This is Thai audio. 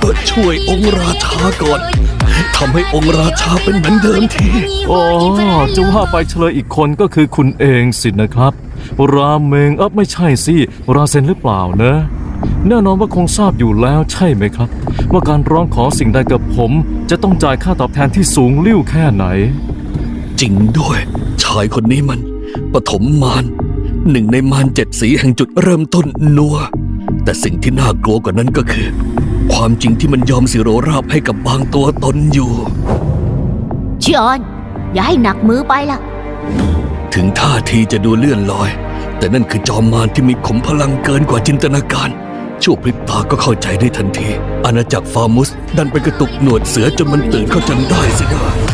เอ่อช่วยองค์ราชาก่อนทำให้องค์ราชาเป็นเหมือนเดิมทีอ๋อจะว่าไปเฉลยอีกคนก็คือคุณเองสินะครับ ราเมงเออไม่ใช่สิ ราเซนหรือเปล่านะแน่นอนว่าคงทราบอยู่แล้วใช่ไหมครับ ว่าการร้องขอสิ่งใดกับผม จะต้องจ่ายค่าตอบแทนที่สูงลิ่วแค่ไหน จริงด้วย ชายคนนี้มัน ปฐมมารหนึ่งในมารเจ็ดสีแห่งจุดเริ่มต้นนัว แต่สิ่งที่น่ากลัวกว่านั้นก็คือ ความจริงที่มันยอมสิโรราบให้กับบางตัวตนอยู่ชิออน อย่าให้หนักมือไปล่ะ ถึงท่าทีจะดูเลื่อนลอย แต่นั่นคือจอมมารที่มีขุมพลังเกินกว่าจินตนาการ ชั่วพริบตาก็เข้าใจได้ทันที อาณาจักรฟาร์มุสดันไปกระตุกหนวดเสือจนมันตื่นเข้าจนได้สินะ